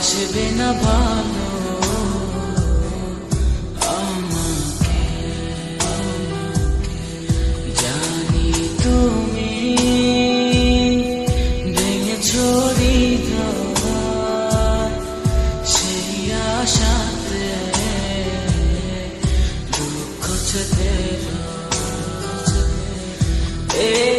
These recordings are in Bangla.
আসবে না ভালো। আমাকে জানি তুমি ভেঙে ছড়ি সেই আশাতে দুঃখ চেতে এ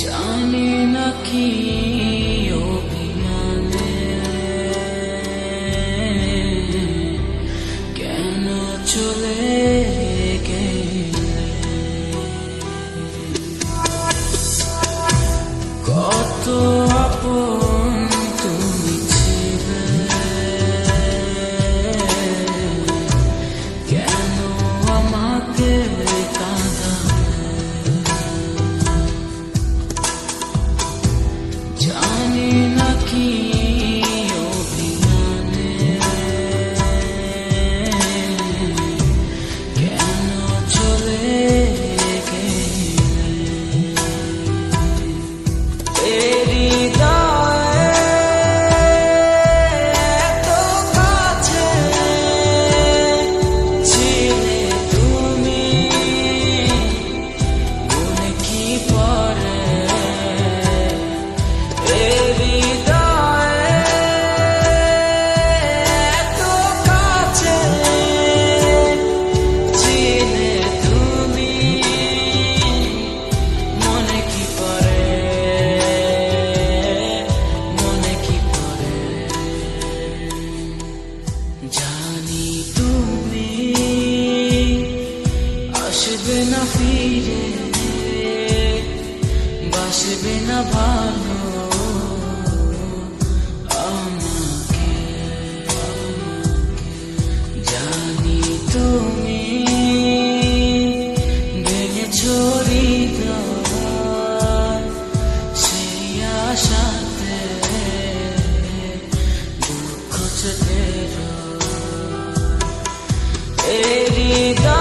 जाने न की live. না ফিরে, বাসবে না ভালো আমাকে। জানি তুমি ভেঙে ছড়ি সেই আশাতে দুঃখ চোদের এরিদা